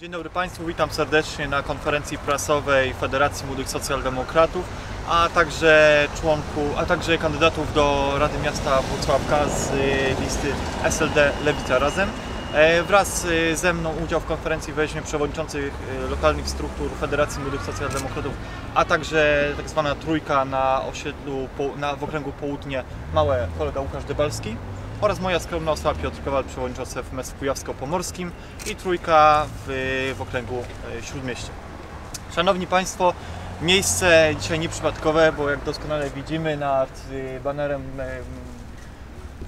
Dzień dobry Państwu, witam serdecznie na konferencji prasowej Federacji Młodych Socjaldemokratów, a także członku, a także kandydatów do Rady Miasta Włocławka z y, listy SLD Lewica Razem. E, Wraz y, ze mną udział w konferencji weźmie przewodniczący y, lokalnych struktur Federacji Młodych Socjaldemokratów, a także tak zwana trójka na osiedlu na, w okręgu Południe Małe kolega Łukasz Dybalski oraz moja skromna osoba Piotr Kowal, przewodniczący FMS w Kujawsko-Pomorskim i trójka w, w okręgu e, Śródmieście. Szanowni Państwo, miejsce dzisiaj nieprzypadkowe, bo jak doskonale widzimy nad y, banerem em,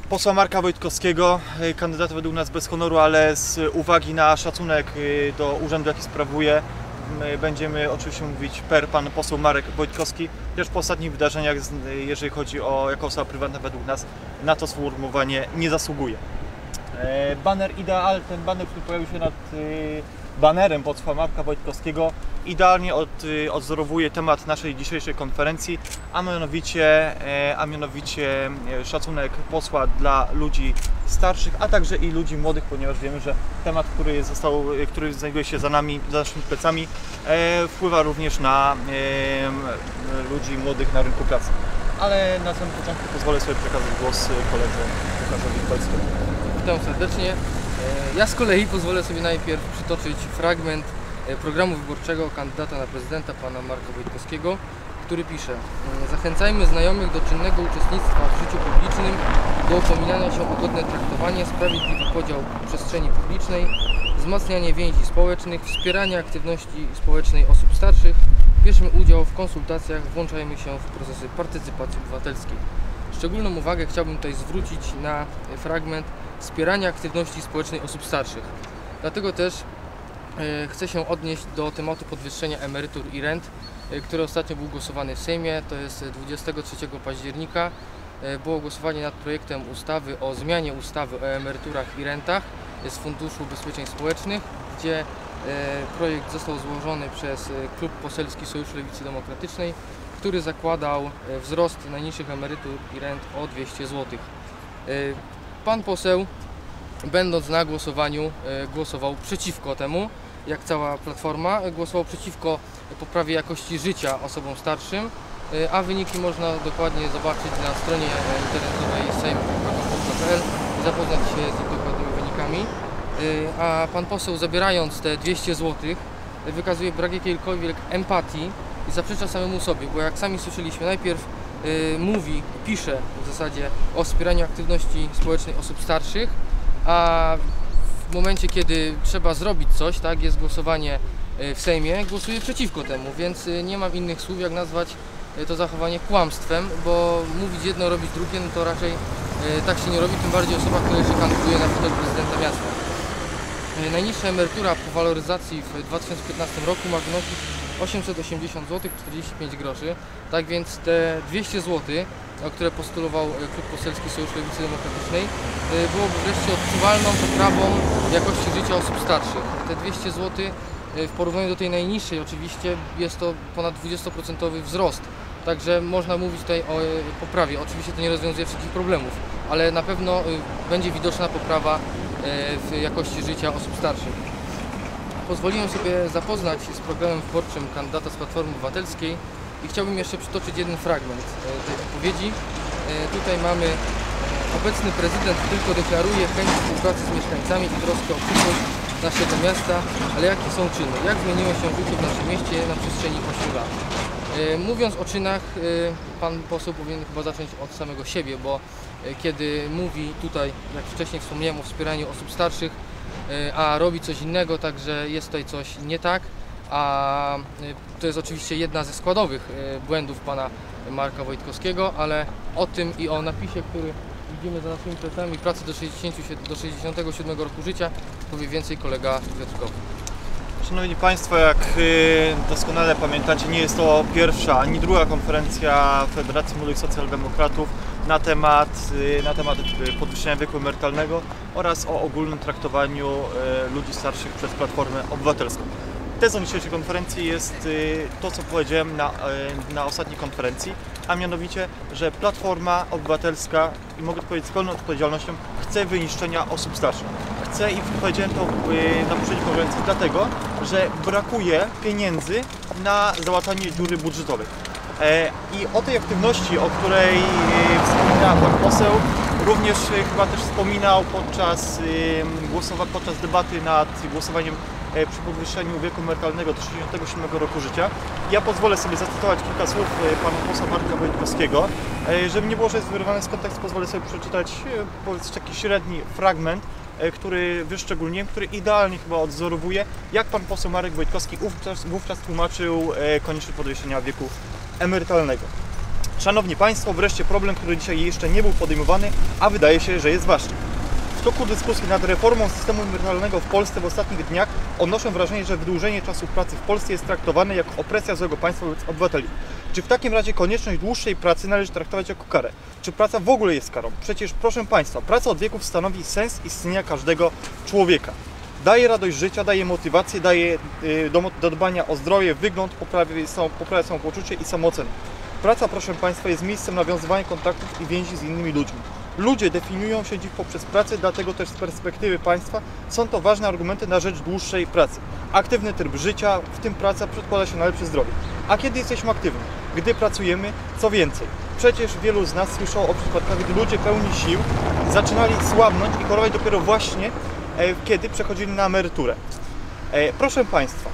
posła Marka Wojtkowskiego, y, kandydata według nas bez honoru, ale z uwagi na szacunek do urzędu, jaki sprawuje, będziemy oczywiście mówić per pan poseł Marek Wojtkowski, chociaż po ostatnich wydarzeniach, jeżeli chodzi o jako osoba prywatna według nas, na to sformułowanie nie zasługuje. E, Baner ideal, ten baner, który pojawił się nad y, banerem posła Marka Wojtkowskiego, idealnie od, y, odzorowuje temat naszej dzisiejszej konferencji, a mianowicie, e, a mianowicie e, szacunek posła dla ludzi starszych, a także i ludzi młodych, ponieważ wiemy, że temat, który, został, e, który znajduje się za nami, za naszymi plecami, wpływa również na ludzi młodych na rynku pracy. Ale na samym początku pozwolę sobie przekazać głos koledze Łukaszowi Polskiemu. Witam serdecznie. Ja z kolei pozwolę sobie najpierw przytoczyć fragment programu wyborczego kandydata na prezydenta pana Marka Wojtkowskiego, który pisze e, Zachęcajmy znajomych do czynnego uczestnictwa w życiu publicznym, do upominania się o godne traktowanie, sprawiedliwy podział przestrzeni publicznej, wzmacnianie więzi społecznych, wspieranie aktywności społecznej osób starszych, bierzmy udział w konsultacjach, włączajmy się w procesy partycypacji obywatelskiej. Szczególną uwagę chciałbym tutaj zwrócić na fragment wspierania aktywności społecznej osób starszych. Dlatego też e, chcę się odnieść do tematu podwyższenia emerytur i rent, e, który ostatnio był głosowany w Sejmie. To jest 23 października. E, Było głosowanie nad projektem ustawy o zmianie ustawy o emeryturach i rentach z Funduszu Ubezpieczeń Społecznych, gdzie e, projekt został złożony przez e, Klub Poselski Sojuszu Lewicy Demokratycznej, który zakładał e, wzrost najniższych emerytur i rent o 200 zł. Pan poseł, będąc na głosowaniu, e, głosował przeciwko temu, jak cała platforma, e, głosował przeciwko poprawie jakości życia osobom starszym, e, a wyniki można dokładnie zobaczyć na stronie internetowej sejm.pl i zapoznać się z dokładnymi wynikami. A pan poseł zabierając te 200 zł wykazuje brak jakiejkolwiek empatii i zaprzecza samemu sobie, bo jak sami słyszeliśmy, najpierw mówi, pisze w zasadzie o wspieraniu aktywności społecznej osób starszych, a w momencie, kiedy trzeba zrobić coś, tak, jest głosowanie y, w Sejmie, głosuje przeciwko temu, więc y, nie mam innych słów, jak nazwać y, to zachowanie kłamstwem, bo mówić jedno, robić drugie, no to raczej tak się nie robi, tym bardziej osoba, która jeszcze kandyduje na fotel prezydenta miasta. E, Najniższa emerytura po waloryzacji w 2015 roku ma wynosić 880 zł 45 groszy. Tak więc te 200 zł, które postulował e, Klub Poselski Sojusz Lewicy Demokratycznej, e, byłoby wreszcie odczuwalną poprawą jakości życia osób starszych. Te 200 zł e, w porównaniu do tej najniższej oczywiście jest to ponad 20% wzrost. Także można mówić tutaj o poprawie. Oczywiście to nie rozwiązuje wszystkich problemów, ale na pewno będzie widoczna poprawa w jakości życia osób starszych. Pozwoliłem sobie zapoznać z programem wyborczym kandydata z Platformy Obywatelskiej i chciałbym jeszcze przytoczyć jeden fragment e, tej wypowiedzi. E, Tutaj mamy e, obecny prezydent tylko deklaruje chęć współpracy z mieszkańcami i troskę o przyszłość naszego miasta, ale jakie są czyny? Jak zmieniło się życie w naszym mieście na przestrzeni 8 lat? Mówiąc o czynach, pan poseł powinien chyba zacząć od samego siebie, bo kiedy mówi tutaj, jak wcześniej wspomniałem, o wspieraniu osób starszych, a robi coś innego, także jest tutaj coś nie tak, a e, to jest oczywiście jedna ze składowych e, błędów pana Marka Wojtkowskiego, ale o tym i o napisie, który widzimy za naszymi plecami, pracy do, 60, do 67 roku życia, powie więcej kolega Piotr Koch. Szanowni Państwo, jak y, doskonale pamiętacie, nie jest to pierwsza ani druga konferencja Federacji Młodych Socjaldemokratów na temat, y, na temat y, podwyższenia wieku emerytalnego oraz o ogólnym traktowaniu y, ludzi starszych przez Platformę Obywatelską. Tezą dzisiejszej konferencji jest to, co powiedziałem na, na ostatniej konferencji, a mianowicie, że Platforma Obywatelska, i mogę powiedzieć z pełną odpowiedzialnością, chce wyniszczenia osób starszych. Chce i powiedziałem to na poprzedniej konferencji dlatego, że brakuje pieniędzy na załatanie dziury budżetowej. E, I o tej aktywności, o której e, wspomina pan poseł, również e, chyba też wspominał podczas, e, głosowa, podczas debaty nad głosowaniem przy podwyższeniu wieku emerytalnego do 67 roku życia. Ja pozwolę sobie zacytować kilka słów pana posła Marka Wojtkowskiego. Żeby nie było, że jest wyrwane z kontekstu, pozwolę sobie przeczytać powiedzmy taki średni fragment, który wyszczególniłem, który idealnie chyba odzorowuje, jak pan poseł Marek Wojtkowski wówczas, wówczas tłumaczył e, konieczność podwyższenia wieku emerytalnego. Szanowni Państwo, wreszcie problem, który dzisiaj jeszcze nie był podejmowany, a wydaje się, że jest ważny. W toku dyskusji nad reformą systemu emerytalnego w Polsce w ostatnich dniach odnoszę wrażenie, że wydłużenie czasu pracy w Polsce jest traktowane jako opresja złego państwa wobec obywateli. Czy w takim razie konieczność dłuższej pracy należy traktować jako karę? Czy praca w ogóle jest karą? Przecież, proszę Państwa, praca od wieków stanowi sens istnienia każdego człowieka. Daje radość życia, daje motywację, daje y, do, do dbania o zdrowie, wygląd, poprawia, poprawia samopoczucie i samoocenę. Praca, proszę Państwa, jest miejscem nawiązywania kontaktów i więzi z innymi ludźmi. Ludzie definiują się dziś poprzez pracę, dlatego też z perspektywy państwa są to ważne argumenty na rzecz dłuższej pracy. Aktywny tryb życia, w tym praca, przedkłada się na lepsze zdrowie. A kiedy jesteśmy aktywni? Gdy pracujemy, co więcej. Przecież wielu z nas słyszało o przypadkach, gdy ludzie pełni sił zaczynali słabnąć i chorować dopiero właśnie, e, kiedy przechodzili na emeryturę. E, Proszę Państwa,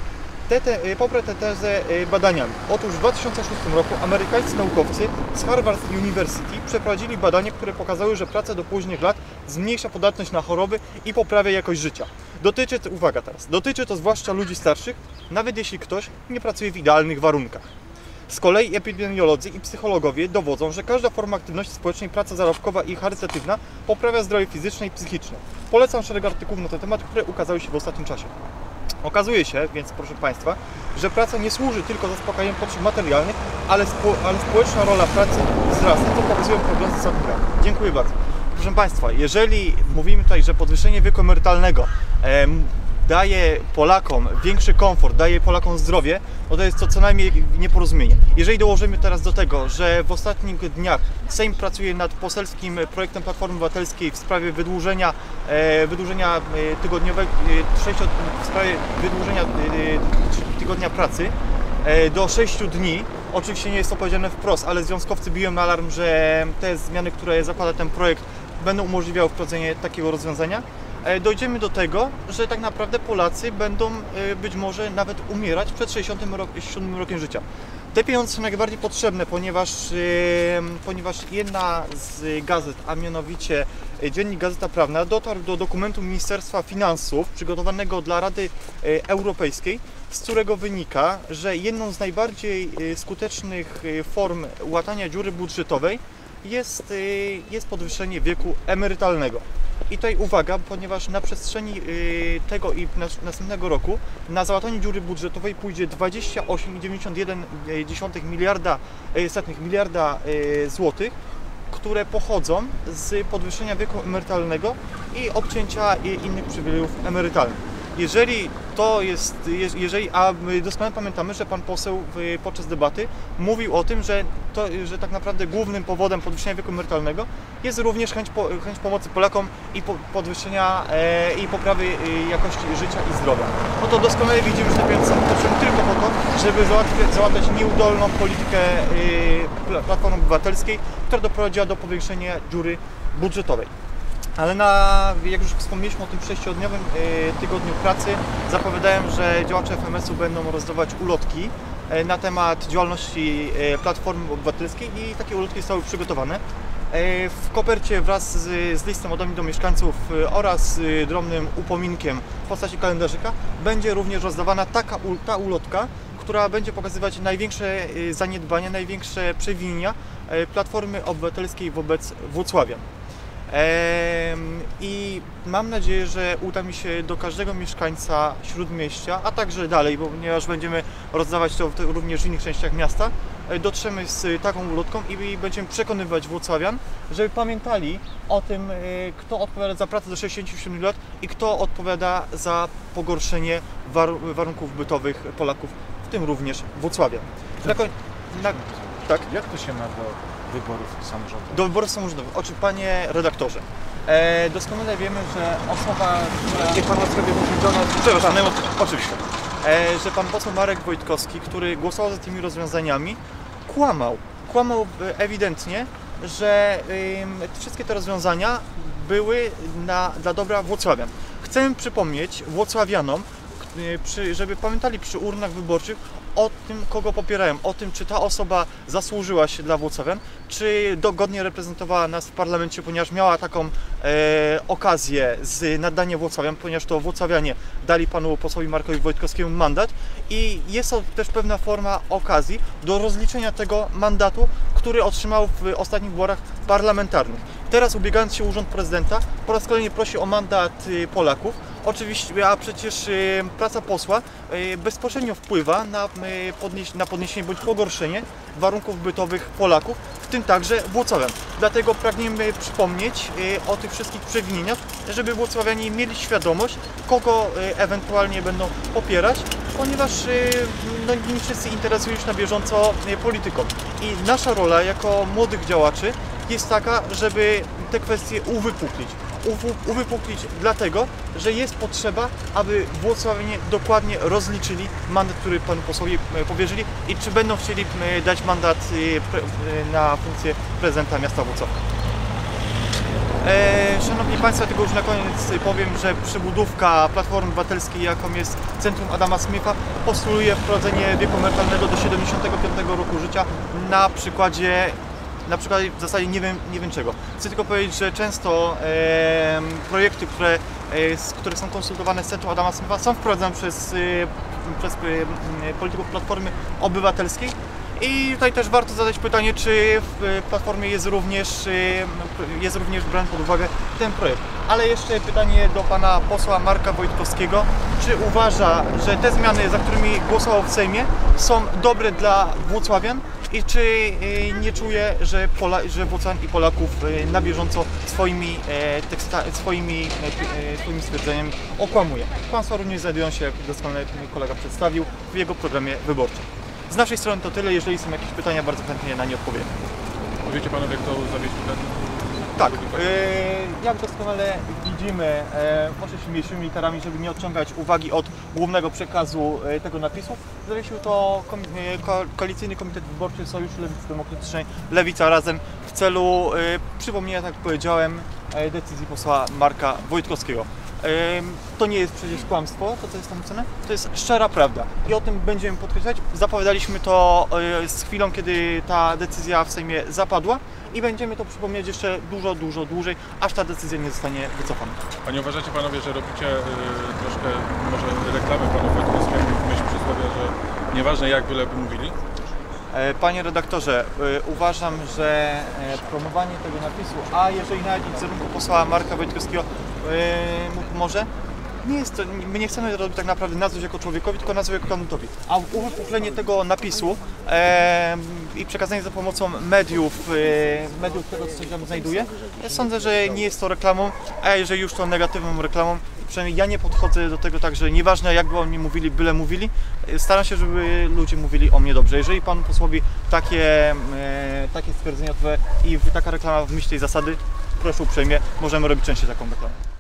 te, te, e, poprę tę tezę badaniami. Otóż w 2006 roku amerykańscy naukowcy z Harvard University przeprowadzili badanie, które pokazały, że praca do późnych lat zmniejsza podatność na choroby i poprawia jakość życia. Dotyczy to, uwaga teraz, dotyczy to zwłaszcza ludzi starszych, nawet jeśli ktoś nie pracuje w idealnych warunkach. Z kolei epidemiolodzy i psychologowie dowodzą, że każda forma aktywności społecznej, praca zarobkowa i charytatywna poprawia zdrowie fizyczne i psychiczne. Polecam szereg artykułów na ten temat, które ukazały się w ostatnim czasie. Okazuje się więc, proszę Państwa, że praca nie służy tylko zaspokajaniem potrzeb materialnych, ale, spo, ale społeczna rola pracy wzrasta, co pokazują prognozy lat. Dziękuję bardzo. Proszę Państwa, jeżeli mówimy tutaj, że podwyższenie wieku emerytalnego em, daje Polakom większy komfort, daje Polakom zdrowie, no to jest to co najmniej nieporozumienie. Jeżeli dołożymy teraz do tego, że w ostatnich dniach Sejm pracuje nad poselskim projektem Platformy Obywatelskiej w sprawie wydłużenia, e, wydłużenia e, tygodniowego, e, w sprawie wydłużenia e, tygodnia pracy e, do 6 dni. Oczywiście nie jest to powiedziane wprost, ale związkowcy biją na alarm, że te zmiany, które zakłada ten projekt, będą umożliwiały wprowadzenie takiego rozwiązania. E, Dojdziemy do tego, że tak naprawdę Polacy będą e, być może nawet umierać przed 67 rok, 67 rokiem życia. Te pieniądze są najbardziej potrzebne, ponieważ, ponieważ jedna z gazet, a mianowicie e, Dziennik Gazeta Prawna, dotarł do dokumentu Ministerstwa Finansów przygotowanego dla Rady Europejskiej, z którego wynika, że jedną z najbardziej skutecznych form łatania dziury budżetowej jest, jest podwyższenie wieku emerytalnego. I tutaj uwaga, ponieważ na przestrzeni y, tego i nas- następnego roku na załatanie dziury budżetowej pójdzie 28,91 miliarda, y, setnych miliarda y, złotych, które pochodzą z podwyższenia wieku emerytalnego i obcięcia innych przywilejów emerytalnych. Jeżeli to jest, je- jeżeli, a doskonale pamiętamy, że pan poseł podczas debaty mówił o tym, że, to, że tak naprawdę głównym powodem podwyższenia wieku emerytalnego jest również chęć, po, chęć pomocy Polakom i po, podwyższenia e, i poprawy e, jakości życia i zdrowia. No to doskonale widzimy, że te pieniądze są tylko po to, żeby załatwiać, załatwiać nieudolną politykę e, Pla- Platformy Obywatelskiej, która doprowadziła do powiększenia dziury budżetowej. Ale na, jak już wspomnieliśmy o tym sześciodniowym e, tygodniu pracy, zapowiadałem, że działacze FMS-u będą rozdawać ulotki e, na temat działalności e, Platformy Obywatelskiej i takie ulotki zostały przygotowane. W kopercie wraz z, z listem mnie do mieszkańców oraz drobnym upominkiem w postaci kalendarzyka będzie również rozdawana taka ta ulotka, która będzie pokazywać największe zaniedbania, największe przewinienia Platformy Obywatelskiej wobec Włocławia. I mam nadzieję, że uda mi się do każdego mieszkańca śródmieścia, a także dalej, bo ponieważ będziemy rozdawać to również w innych częściach miasta, e, dotrzemy z taką ulotką i będziemy przekonywać włocławian, żeby pamiętali o tym, y, kto odpowiada za pracę do 67 lat i kto odpowiada za pogorszenie war- warunków bytowych Polaków, w tym również Włocławia. Na koń... na... Tak? Jak to się ma do wyborów samorządowych? Do wyborów samorządowych. Oczy, panie redaktorze, e, doskonale wiemy, że osoba, która... Niech pan łaskawie mówi do nas. Przepraszam, najmocniej, oczywiście. E, że pan poseł Marek Wojtkowski, który głosował za tymi rozwiązaniami, kłamał. Kłamał e, ewidentnie, że ym, wszystkie te rozwiązania były na, dla dobra Włocławian. Chcę przypomnieć Włocławianom, y, żeby pamiętali przy urnach wyborczych o tym, kogo popierają, o tym, czy ta osoba zasłużyła się dla Włocławian, czy dogodnie reprezentowała nas w parlamencie, ponieważ miała taką e, okazję z nadania Włocławian, ponieważ to Włocławianie dali panu posłowi Markowi Wojtkowskiemu mandat i jest to też pewna forma okazji do rozliczenia tego mandatu, który otrzymał w ostatnich wyborach parlamentarnych. Teraz ubiegając się urząd prezydenta, po raz kolejny prosi o mandat y, Polaków. Oczywiście, a przecież y, praca posła y, bezpośrednio wpływa na, y, podnieś, na podniesienie bądź pogorszenie warunków bytowych Polaków, w tym także Włocławian. Dlatego pragniemy przypomnieć o tych wszystkich przewinieniach, żeby Włocławianie mieli świadomość, kogo ewentualnie będą popierać, ponieważ no, nie wszyscy interesują się na bieżąco polityką. I nasza rola jako młodych działaczy jest taka, żeby te kwestie uwypuklić. Uwypuklić dlatego, że jest potrzeba, aby Włocławianie dokładnie rozliczyli mandat, który panu posłowi e, powierzyli i czy będą chcieli e, dać mandat e, na funkcję prezydenta miasta Włocławka. E, Szanowni Państwo, tylko już na koniec powiem, że przybudówka Platformy Obywatelskiej, jaką jest Centrum Adama Smitha, postuluje wprowadzenie wieku emerytalnego do 75 roku życia na przykładzie na przykład w zasadzie nie wiem, nie wiem czego. Chcę tylko powiedzieć, że często e, projekty, które, e, które są konsultowane z Centrum Adama Smitha są wprowadzane przez, e, przez e, polityków Platformy Obywatelskiej. I tutaj też warto zadać pytanie, czy w e, Platformie jest również, e, jest również brany pod uwagę ten projekt. Ale jeszcze pytanie do pana posła Marka Wojtkowskiego. Czy uważa, że te zmiany, za którymi głosował w Sejmie, są dobre dla Włocławian? I czy e, nie czuje, że, Pola, że i Polaków e, na bieżąco swoimi, e, teksta, swoimi, e, e, swoimi stwierdzeniami okłamuje? Kłamstwa również znajdują się, jak doskonale kolega przedstawił, w jego programie wyborczym. Z naszej strony to tyle. Jeżeli są jakieś pytania, bardzo chętnie na nie odpowiem. Powiecie panowie, kto zawiesił ten... Tak, e, jak doskonale widzimy, e, się mniejszymi literami, żeby nie odciągać uwagi od głównego przekazu e, tego napisu, zawiesił to kom, e, ko, Koalicyjny Komitet Wyborczy Sojuszu Lewicy Demokratycznej Lewica Razem w celu e, przypomnienia, tak jak powiedziałem, e, decyzji posła Marka Wojtkowskiego. To nie jest przecież kłamstwo, to co jest tam ocene, to jest szczera prawda i o tym będziemy podkreślać. Zapowiadaliśmy to e, z chwilą, kiedy ta decyzja w Sejmie zapadła i będziemy to przypomnieć jeszcze dużo, dużo dłużej, aż ta decyzja nie zostanie wycofana. A nie uważacie panowie, że robicie y, troszkę może reklamę panu Wojtkowskiemu w myśl przysłowia, że nieważne jak byleby mówili? E, Panie redaktorze, uważam, że promowanie tego napisu, a jeżeli nawet i wizerunku posła Marka Wojtkowskiego mu pomoże, nie jest to, my nie chcemy robić tak naprawdę na jako człowiekowi, tylko na jako kandydowi. A uwypuklenie tego napisu e, i przekazanie za pomocą mediów, e, mediów tego, co się tam znajduje, ja sądzę, że nie jest to reklamą, a jeżeli już to negatywną reklamą, przynajmniej ja nie podchodzę do tego tak, że nieważne jak by o mnie mówili, byle mówili, staram się, żeby ludzie mówili o mnie dobrze. Jeżeli panu posłowi takie, e, takie stwierdzenie odpowie i taka reklama w myśl tej zasady, proszę uprzejmie, możemy robić częściej taką reklamę.